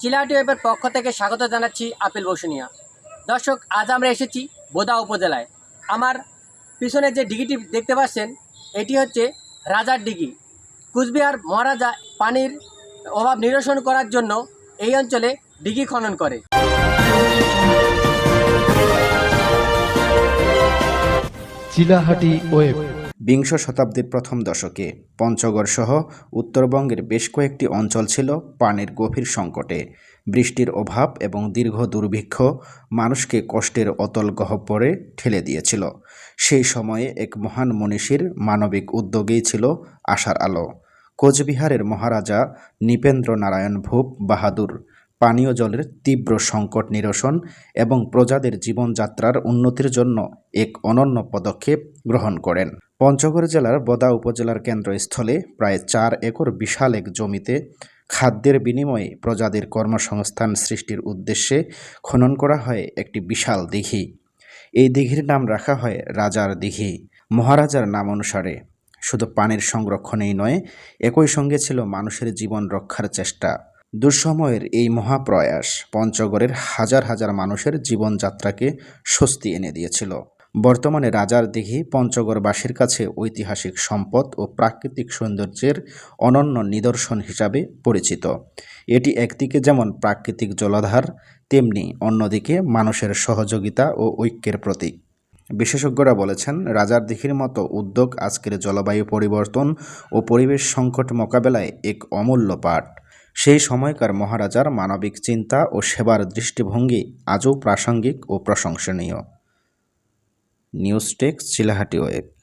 চিলাহাটি ওয়েবের পক্ষ থেকে স্বাগত জানাচ্ছি আপেল বসুনিয়া। দর্শক, আজ আমরা এসেছি বোদা উপজেলায়। আমার পিছনে যে ডিগিটি দেখতে পাচ্ছেন, এটি হচ্ছে রাজার ডিগি। কুচবিহার মহারাজা পানির অভাব নিরসন করার জন্য এই অঞ্চলে ডিগি খনন করে। চিলাহাটি ওয়েব। বিংশ শতাব্দীর প্রথম দশকে পঞ্চগড় সহ উত্তরবঙ্গের বেশ কয়েকটি অঞ্চল ছিল পানির গভীর সংকটে। বৃষ্টির অভাব এবং দীর্ঘ দুর্ভিক্ষ মানুষকে কষ্টের অতল গহ্বরে ঠেলে দিয়েছিল। সেই সময়ে এক মহান মনীষীর মানবিক উদ্যোগেই ছিল আশার আলো। কোচবিহারের মহারাজা নৃপেন্দ্র নারায়ণ ভূপ বাহাদুর পানীয় জলের তীব্র সংকট নিরসন এবং প্রজাদের জীবনযাত্রার উন্নতির জন্য এক অনন্য পদক্ষেপ গ্রহণ করেন। পঞ্চগড় জেলার বদা উপজেলার কেন্দ্রস্থলে প্রায় চার একর বিশাল এক জমিতে খাদ্যের বিনিময়ে প্রজাদের কর্মসংস্থান সৃষ্টির উদ্দেশ্যে খনন করা হয় একটি বিশাল দিঘি। এই দিঘির নাম রাখা হয় রাজার দিঘি। মহারাজার নাম অনুসারে। শুধু পানির সংরক্ষণেই নয়, একই সঙ্গে ছিল মানুষের জীবন রক্ষার চেষ্টা। দুঃসময়ের এই মহাপ্রয়াস পঞ্চগড়ের হাজার হাজার মানুষের জীবনযাত্রাকে স্বস্তি এনে দিয়েছিল। বর্তমানে রাজার দিঘি পঞ্চগড়বাসীর কাছে ঐতিহাসিক সম্পদ ও প্রাকৃতিক সৌন্দর্যের অনন্য নিদর্শন হিসাবে পরিচিত। এটি একদিকে যেমন প্রাকৃতিক জলাধার, তেমনি অন্যদিকে মানুষের সহযোগিতা ও ঐক্যের প্রতীক। বিশেষজ্ঞরা বলেছেন, রাজার দিঘির মতো উদ্যোগ আজকের জলবায়ু পরিবর্তন ও পরিবেশ সংকট মোকাবেলায় এক অমূল্য পাঠ। সেই সময়কার মহারাজার মানবিক চিন্তা ও সেবার দৃষ্টিভঙ্গি আজও প্রাসঙ্গিক ও প্রশংসনীয়। News text Chilahati web.